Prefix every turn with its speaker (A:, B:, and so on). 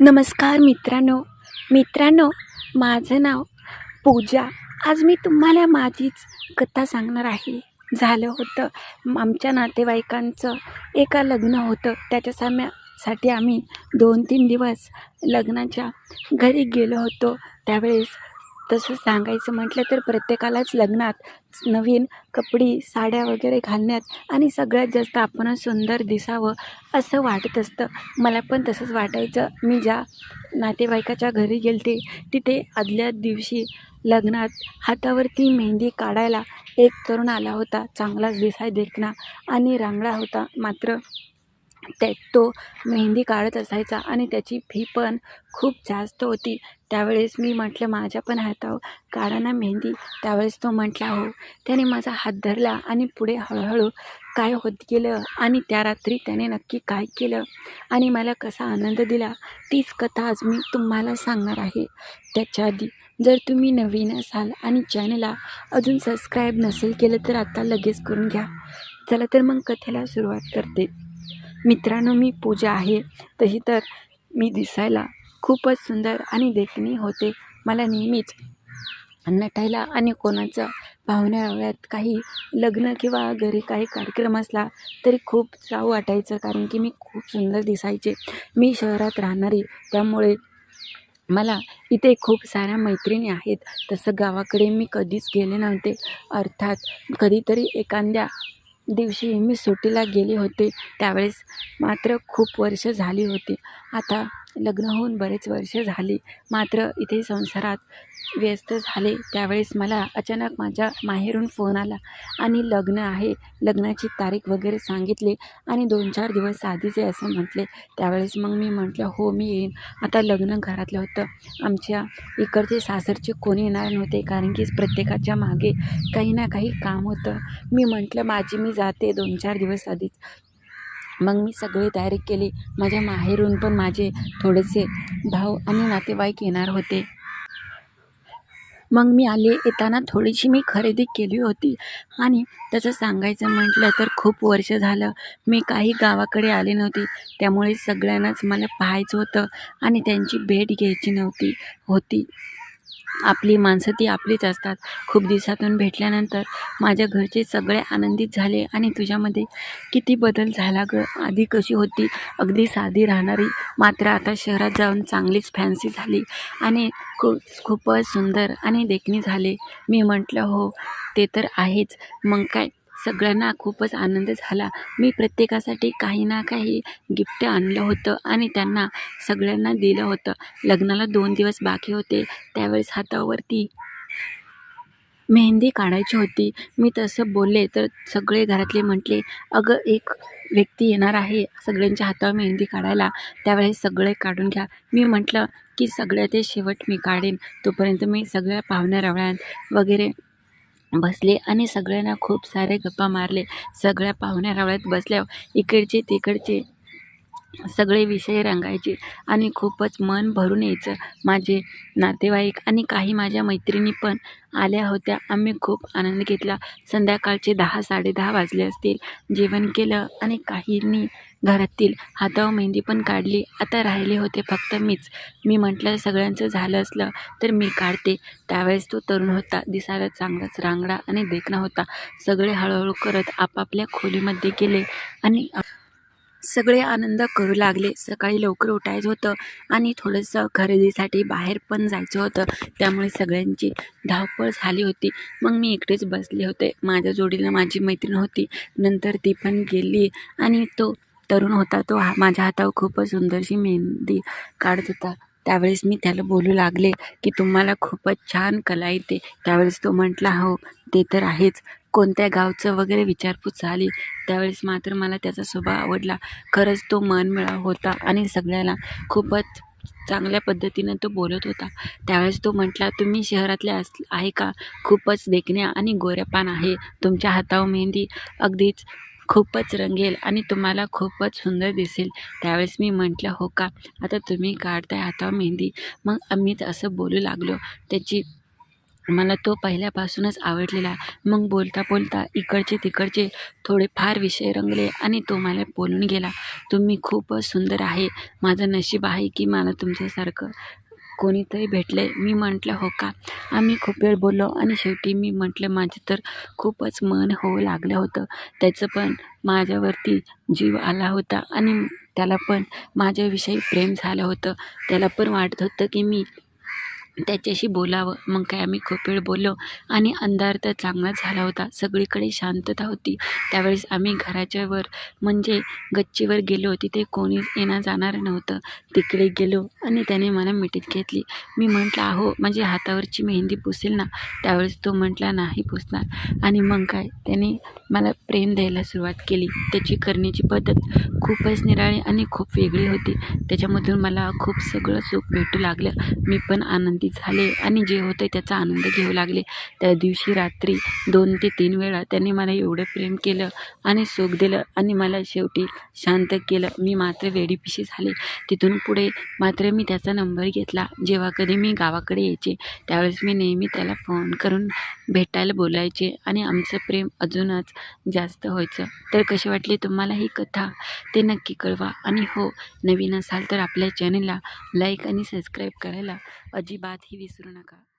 A: नमस्कार मित्रांनो. मित्रांनो माझं नाव पूजा. आज मी तुम्हाला माझीच कथा सांगणार आहे. झालं होतं आमच्या नातेवाईकांचं एका लग्न होतं. त्याच्या साम्यासाठी आम्ही दोन तीन दिवस लग्नाच्या घरी गेलो होतो. त्यावेळेस तसं सांगायचं म्हटलं तर प्रत्येकालाच लग्नात नवीन कपडी साड्या वगैरे घालण्यात आणि सगळ्यात जास्त आपणच सुंदर दिसावं असं वाटत असतं. मला पण तसंच वाटायचं. मी ज्या नातेवाईकाच्या घरी गेलते तिथे आदल्या दिवशी लग्नात हातावरती मेहंदी काढायला एक तरुण आला होता. चांगलाच दिसाय देखणा आणि रांगडा होता. मात्र त्या तो मेहंदी काढत असायचा आणि त्याची फी पण खूप जास्त होती. त्यावेळेस मी म्हटलं माझ्या पण हातावर काढा ना मेहंदी. त्यावेळेस तो म्हटला हो. त्याने माझा हात धरला आणि पुढे हळूहळू काय होत गेलं आणि त्या रात्री त्याने नक्की काय केलं आणि मला कसा आनंद दिला तीच कथा आज मी तुम्हाला सांगणार आहे. त्याच्या आधी जर तुम्ही नवीन असाल आणि चॅनलला अजून सबस्क्राईब नसेल केलं तर आता लगेच करून घ्या. चला तर मग कथेला सुरुवात करते. मित्रांनो मी पूजा आहे. तशी तर मी दिसायला खूपच सुंदर आणि देखणी होते. मला नेहमीच नटायला आणि कोणाचं पाहुण्यात काही लग्न किंवा घरी काही कार्यक्रम असला तरी खूप चाव वाटायचं कारण की मी खूप सुंदर दिसायचे. मी शहरात राहणारी त्यामुळे मला इथे खूप साऱ्या मैत्रिणी आहेत. तसं गावाकडे मी कधीच गेले नव्हते. अर्थात कधीतरी एखाद्या दिवशी मी सुट्टीला गेले होते. त्यावेळेस मात्र खूप वर्ष झाली होती. आता लग्न होऊन बरेच वर्ष झाली. मात्र इथे संसारात व्यस्त झाले. त्यावेळेस मला अचानक माझ्या माहेरून फोन आला आणि लग्न आहे. लग्नाची तारीख वगैरे सांगितली आणि दोन चार दिवस आधीच आहे असं म्हटले. त्यावेळेस मग मी म्हटलं हो मी येईन. आता लग्न घरातलं होतं. आमच्या इकडचे सासरचे कोणी येणार नव्हते कारण की प्रत्येकाच्या मागे काही ना काही काम होतं. मी म्हटलं माझी मी जाते दोन चार दिवस आधीच. मग मी सगळी तयारी केली. माझ्या माहेरून पण माझे थोडेसे भाऊ आणि नातेवाईक येणार होते. मग मी आले येताना थोडीशी मी खरेदी केली होती. आणि तसं सांगायचं म्हटलं तर खूप वर्ष झालं मी काही गावाकडे आले नव्हती. त्यामुळे सगळ्यांनाच मला पाहायचं होतं आणि त्यांची भेट घ्यायची नव्हती होती. आपली माणसं ती आपलीच असतात. खूप दिवसातून भेटल्यानंतर माझ्या घरचे सगळे आनंदित झाले आणि तुझ्यामध्ये किती बदल झाला ग? आधी कशी होती? अगदी साधी राहणारी. मात्र आता शहरात जाऊन चांगलीच फॅन्सी झाली आणि खूप खूपच सुंदर आणि देखणी झाले. मी म्हटलं हो ते तर आहेच. मग काय सगळ्यांना खूपच आनंद झाला. मी प्रत्येकासाठी काही ना काही गिफ्ट आणलं होतं आणि त्यांना सगळ्यांना दिलं होतं. लग्नाला दोन दिवस बाकी होते. त्यावेळेस हातावरती मेहंदी काढायची होती. मी तसं बोलले तर सगळे घरातले म्हटले अगं एक व्यक्ती येणार आहे सगळ्यांच्या हातावर मेहंदी काढायला. त्यावेळेस सगळे काढून घ्या. मी म्हटलं की सगळ्या ते शेवट मी काढेन. तोपर्यंत मी सगळ्या पाहुण्या रवळ्यात वगैरे बसले आणि सगळ्यांना खूप सारे गप्पा मारले. सगळ्या पाहुण्या रावळ्यात बसल्यावर इकडचे तिकडचे सगळे विषय रंगायचे आणि खूपच मन भरून यायचं. माझे नातेवाईक आणि काही माझ्या मैत्रिणी पण आल्या होत्या. आम्ही खूप आनंद घेतला. संध्याकाळचे दहा साडेदहा वाजले असतील. जेवण केलं आणि काहींनी घरातील हातावर मेहंदी पण काढली. आता राहिले होते फक्त मीच. मी म्हटलं सगळ्यांचं झालं असलं तर मी काढते. त्यावेळेस तो तरुण होता. दिसायला चांगलाच रांगडा आणि देखणा होता. सगळे हळूहळू करत आपापल्या खोलीमध्ये गेले आणि सगळे आनंद करू लागले. सकाळी लवकर उठायचं होतं आणि थोडंसं खरेदीसाठी बाहेर पण जायचं होतं. त्यामुळे सगळ्यांची धावपळ झाली होती. मग मी इकडेच बसले होते. माझ्या जोडीला माझी मैत्रीण होती. नंतर ती पण गेली आणि तो तरुण होता. तो हा माझ्या हातावर खूपच सुंदरशी मेहंदी काढत होता. त्यावेळेस मी त्याला बोलू लागले की तुम्हाला खूपच छान कला येते. त्यावेळेस तो म्हटला हो ते तर आहेच. कोणत्या गावचं वगैरे विचारपूस झाली त्यावेळेस मात्र मला त्याचा स्वभाव आवडला. खरंच तो मनमिळाव होता आणि सगळ्याला खूपच चांगल्या पद्धतीनं तो बोलत होता. त्यावेळेस तो म्हटला तुम्ही शहरातले अस आहे का? खूपच देखण्या आणि गोऱ्यापान आहे. तुमच्या हातावर मेहंदी अगदीच खूपच रंगेल आणि तुम्हाला खूपच सुंदर दिसेल. त्यावेळेस मी म्हटलं हो का? आता तुम्ही काढताय हातावर मेहंदी. मग आम्हीच असं बोलू लागलो. त्याची मला तो पहिल्यापासूनच आवडलेला. मग बोलता बोलता इकडचे तिकडचे थोडे फार विषय रंगले आणि तो मला बोलून गेला तुम्ही खूपच सुंदर आहे. माझं नशीब आहे की मला तुमच्यासारखं कोणीतरी भेटले. मी म्हटलं हो का? आम्ही खूप वेळ बोललो आणि शेवटी मी म्हटलं माझं तर खूपच मन होऊ लागलं होतं. त्याचं पण माझ्यावरती जीव आला होता आणि त्याला पण माझ्याविषयी प्रेम झालं होतं. त्याला पण वाटत होतं की मी त्याच्याशी बोलावं. मग काय आम्ही खूप वेळ बोललो आणि अंधार तर चांगलाच झाला होता. सगळीकडे शांतता होती. त्यावेळेस आम्ही घराच्या वर म्हणजे गच्चीवर गेलो. तिथे कोणीच येणं जाणार नव्हतं. तिकडे गेलो आणि त्याने मला मिठीत घेतली. मी म्हटलं अहो माझी हातावरची मेहंदी पुसेल ना? त्यावेळेस तो म्हटला नाही पुसणार. आणि मग काय? त्याने मला प्रेम द्यायला सुरुवात केली. त्याची करण्याची पद्धत खूपच निराळी आणि खूप वेगळी होती. त्याच्यामधून मला खूप सगळं सुख भेटू लागलं. मी पण आनंदी झाले आणि जे होते त्याचा आनंद घेऊ लागले. त्या दिवशी रात्री दोन ते तीन वेळा त्याने मला एवढं प्रेम केलं आणि सुख दिलं आणि मला शेवटी शांत केलं. मी मात्र वेडीपिशी झाले. तिथून पुढे मात्र मी त्याचा नंबर घेतला. जेव्हा कधी मी गावाकडे यायचे त्यावेळेस मी नेहमी त्याला फोन करून भेटायला बोलायचे आणि आमचं प्रेम अजूनच जास्त व्हायचं. तर कशी वाटली तुम्हाला ही कथा? ते नक्की कळवा. आणि हो नवीन असाल तर आपल्या चॅनलला लाईक आणि सबस्क्राईब करायला अजिबात विसरू नका.